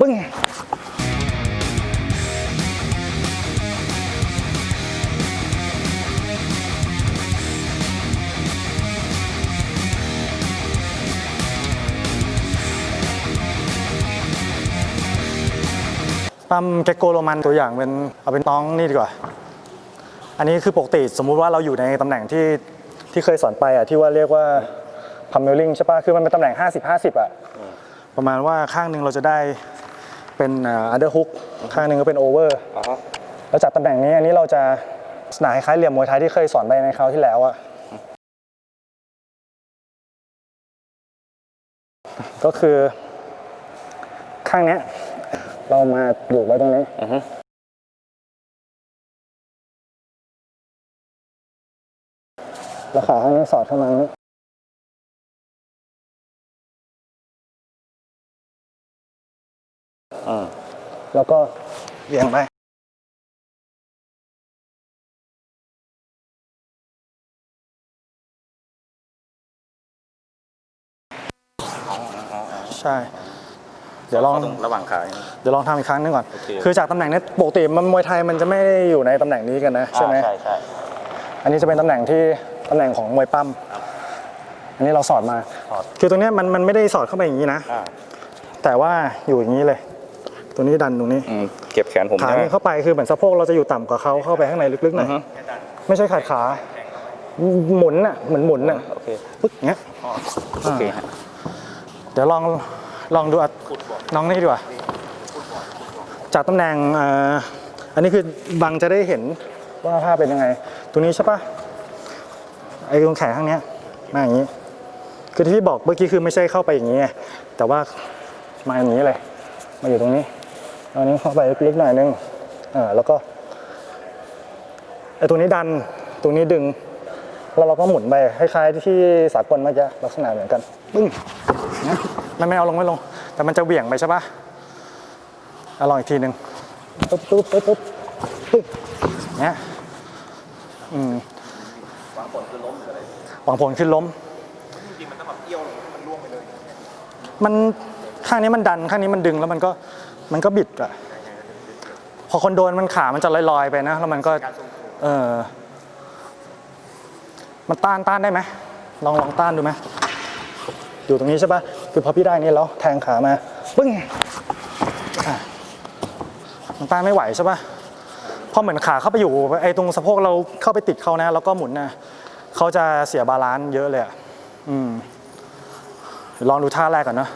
ปึ้งปั๊มเกโกโรมันตัวอย่างเป็นเอาเป็นน้องนี่ดีกว่า อันนี้คือปกติสมมุติว่าเราอยู่ในตำแหน่งที่ที่เคยสอนไปอะที่ว่าเรียกว่าพัมเมลลิงใช่ปะคือมันเป็นตำแหน่ง 50 50 อะ ประมาณว่าข้างหนึ่งเราจะได้เป็นอันเดอร์ฮุกข้างหนึ่งก็เป็นโอเวอร์อ๋อแล้วจากตำแหน่งนี้อันนี้เราจะลักษณะคล้ายๆเหลี่ยมมวยไทยที่เคยสอนไปในคราวที่แล้วอะก็คือ ข้างเนี้ย เรามาอยู่ไว้ตรงนี้อือฮึแล้วขาข้างนี้สอดเข้ามาตรงนี้ แล้วก็เบี่ยงไปใช่ เดี๋ยวลองตรงระหว่างขาอย่างนี้เดี๋ยวลองทำอีกครั้งหนึงก่อนโอเคคือจากตำแหน่งนี้ปกติมันมวยไทยมันจะไม่ได้อยู่ในตำแหน่งนี้กันนะใช่ไหมอ่าใช่ใช่อันนี้จะเป็นตำแหน่งที่ตำแหน่งของมวยปั้มอันนี้เราสอดมาถอดคือตรงเนี้ยมันมันไม่ได้สอดเข้าไปอย่างนี้นะอ่าแต่ว่าอยู่อย่างนี้เลย ตัวนี้ดันตรงนี้อืมเก็บแขนผมขาใช่ไหมเนี่ยเข้าไปคือเหมือนสะโพกเราจะอยู่ต่ำกว่าเขาเข้าไปข้างในลึกๆหน่อือยอฮึไม่ใช่ขาดขาหมุนน่ะเหมือนหมุนน่ะโอเคปึ๊กอย่างเงี้ยโอเคฮะเดี๋ยวลองลองดูอะน้องนี่ดีกว่าจากตำแหน่งเอ่ออันนี้คือบังจะได้เห็นว่าภาพเป็นยังไง ตัวนี้ใช่ปะไอ้ตรงแขนข้างเนี้ยมาอย่างนี้ คือที่พี่บอกเมื่อกี้คือไม่ใช่เข้าไปอย่างนี้ไงแต่ว่ามาอย่างนี้เลย มาอยู่ตรงนี้ เอานี้เข้าไปลึกๆหน่อยนึงเออแล้วก็ไอ้ตรงนี้ดันตรงนี้ดึง แล้วเราก็หมุนไปคล้ายๆที่สากลเมื่อกี้ลักษณะเหมือนกันปึ้งนะมันไม่เอาลงไม่ลง แต่มันจะเหวี่ยงไปใช่ปะเอาลองอีกทีหนึ่งปุ๊บปุ๊บปุ๊บปุ๊บปึ๊บเนี้ยอืมหวังผลคือล้มหรืออะไรหวังผลคือล้มจริงมันต้องแบบเอี้ยวมันล่วงไปเลย มันข้างนี้มันดันข้างนี้มันดึงแล้วมันก็ มันก็บิดอะพอคนโดนมันขามันจะลอยๆไปนะ แล้วมันก็ เออมันต้านต้านได้ไหมลองลองต้านดูไหมอยู่ตรงนี้ใช่ปะคือพอพี่ได้นี่แล้วแทงขามาปึ้งอะมันต้านไม่ไหวใช่ปะพอเหมือนขาเข้าไปอยู่ไอ้ตรงสะโพกเราเข้าไปติดเขานะ แล้วก็หมุนนะเขาจะเสียบาลานซ์เยอะเลยอะอืมลองดูท่าแรกก่อนเนอะ